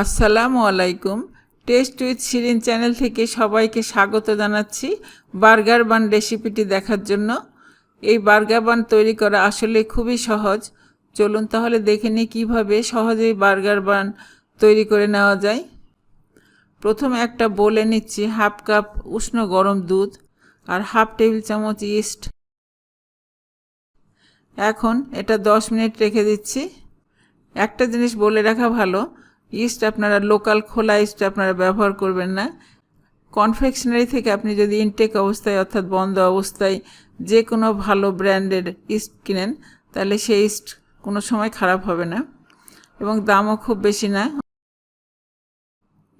আসসালামু আলাইকুম। Test with Shirin channel থেকে সবাইকে স্বাগত জানাচ্ছি বার্গার বান রেসিপিটি দেখার জন্য। এই বার্গার বান তৈরি করা আসলে খুবই সহজ। চলুন তাহলে দেখে নিই কীভাবে সহজেই বার্গার বান তৈরি করে নেওয়া যায়। প্রথম একটা বলে নিচ্ছি হাফ কাপ উষ্ণ গরম দুধ আর হাফ টেবিল চামচ ইস্ট। এখন এটা দশ মিনিট রেখে দিচ্ছি। একটা জিনিস বলে রাখা ভালো ইস্ট আপনারা লোকাল খোলা ইস্ট আপনারা ব্যবহার করবেন না। কনফেকশনারি থেকে আপনি যদি ইনটেক অবস্থায় অর্থাৎ বন্ধ অবস্থায় যে কোনো ভালো ব্র্যান্ডের ইস্ট কিনেন, তাহলে সেই ইস্ট কোনো সময় খারাপ হবে না এবং দামও খুব বেশি না।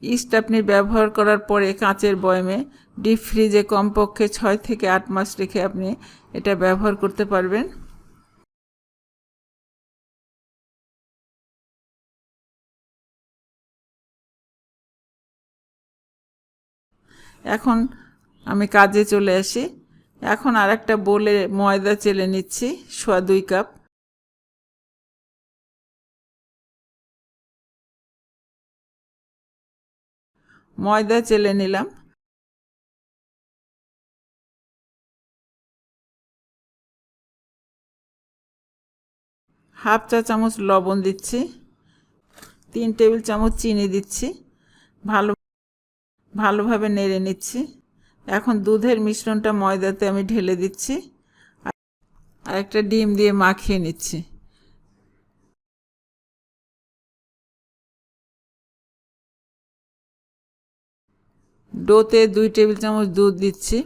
ইস্ট আপনি ব্যবহার করার পরে কাঁচের বয়মে ডিপ ফ্রিজে কমপক্ষে ছয় থেকে আট মাস রেখে আপনি এটা ব্যবহার করতে পারবেন। এখন আমি কাজে চলে আসি। এখন আর একটা বোলে ময়দা চেলে নিচ্ছি, সোয়া দুই কাপ। ময়দা চেলে নিলাম। হাফ চা চামচ লবণ দিচ্ছি। তিন টেবিল চামচ চিনি দিচ্ছি। ভালো ভালোভাবে নেড়ে নিচ্ছি। এখন দুধের মিশ্রণটা ময়দাতে আমি ঢেলে দিচ্ছি। আর একটা ডিম দিয়ে মাখিয়ে নিচ্ছি। ডোতে দুই টেবিল চামচ দুধ দিচ্ছি।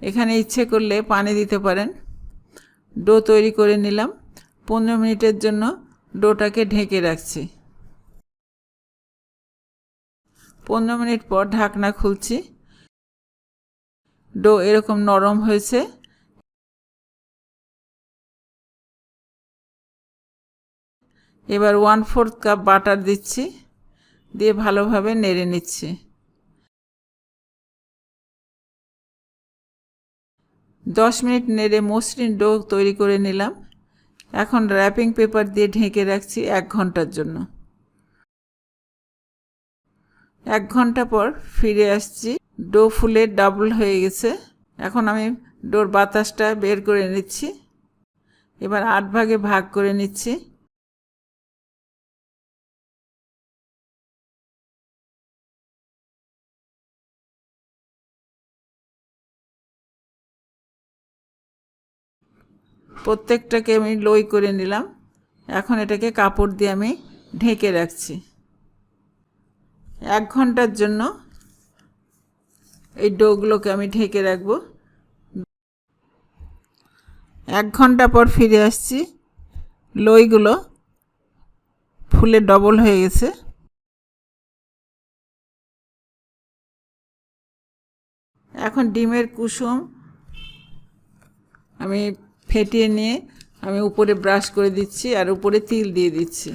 এখানে ইচ্ছে করলে পানি দিতে পারেন। ডো তৈরি করে নিলাম। পনেরো মিনিটের জন্য ডোটাকে ঢেকে রাখছি। পনেরো মিনিট পর ঢাকনা খুলছি। ডো এরকম নরম হয়েছে। এবার ওয়ান ফোর্থ কাপ বাটার দিচ্ছি, দিয়ে ভালোভাবে নেড়ে নিচ্ছি। দশ মিনিট নেড়ে মসৃণ ডো তৈরি করে নিলাম। এখন র্যাপিং পেপার দিয়ে ঢেকে রাখছি এক ঘণ্টার জন্য। এক ঘণ্টা পর ফিরে আসছি। ডো ফুলে ডাবল হয়ে গেছে। এখন আমি ডোর বাতাসটা বের করে নিচ্ছি। এবার আট ভাগে ভাগ করে নিচ্ছি। প্রত্যেকটাকে আমি লই করে নিলাম। এখন এটাকে কাপড় দিয়ে আমি ঢেকে রাখছি। এক ঘণ্টার জন্য এই ডোগুলোকে আমি ঢেকে রাখব। এক ঘণ্টা পর ফিরে আসছি। লইগুলো ফুলে ডবল হয়ে গেছে। এখন ডিমের কুসুম আমি ফেটিয়ে নিয়ে আমি উপরে ব্রাশ করে দিচ্ছি আর উপরে তিল দিয়ে দিচ্ছি।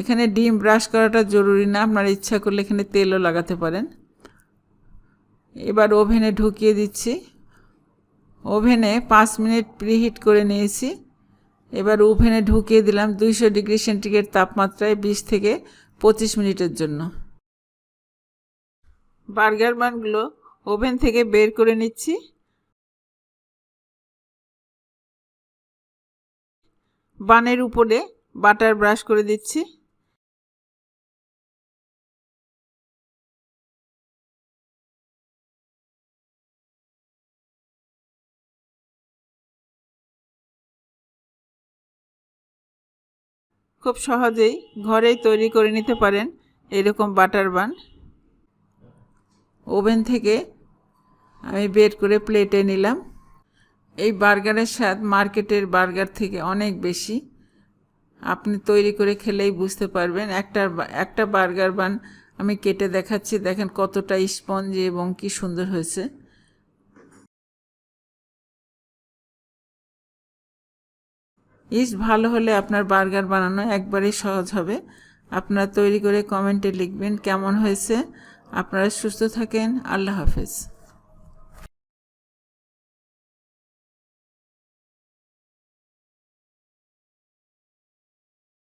এখানে ডিম ব্রাশ করাটা জরুরি না, আপনার ইচ্ছা করলে এখানে তেলও লাগাতে পারেন। এবার ওভেনে ঢুকিয়ে দিচ্ছি। ওভেনে পাঁচ মিনিট প্রিহিট করে নিয়েছি। এবার ওভেনে ঢুকিয়ে দিলাম দুইশো ডিগ্রি সেন্টিগ্রেড তাপমাত্রায় বিশ থেকে পঁচিশ মিনিটের জন্য। বার্গার বানগুলো ওভেন থেকে বের করে নিচ্ছি। বানের উপরে বাটার ব্রাশ করে দিচ্ছি। খুব সহজেই ঘরেই তৈরি করে নিতে পারেন এরকম বাটার বান। ওভেন থেকে আমি বের করে প্লেটে নিলাম। এই বার্গারের স্বাদ মার্কেটের বার্গার থেকে অনেক বেশি। আপনি তৈরি করে খেলেই বুঝতে পারবেন একটা একটা বার্গার বান আমি কেটে দেখাচ্ছি। দেখেন কতটা স্পঞ্জি এবং কি সুন্দর হয়েছে। ইস্ট ভালো হলে আপনার বার্গার বানানো একবারেই সহজ হবে। আপনারা তৈরি করে কমেন্টে লিখবেন কেমন হয়েছে। আপনারা সুস্থ থাকেন। আল্লাহ হাফেজ।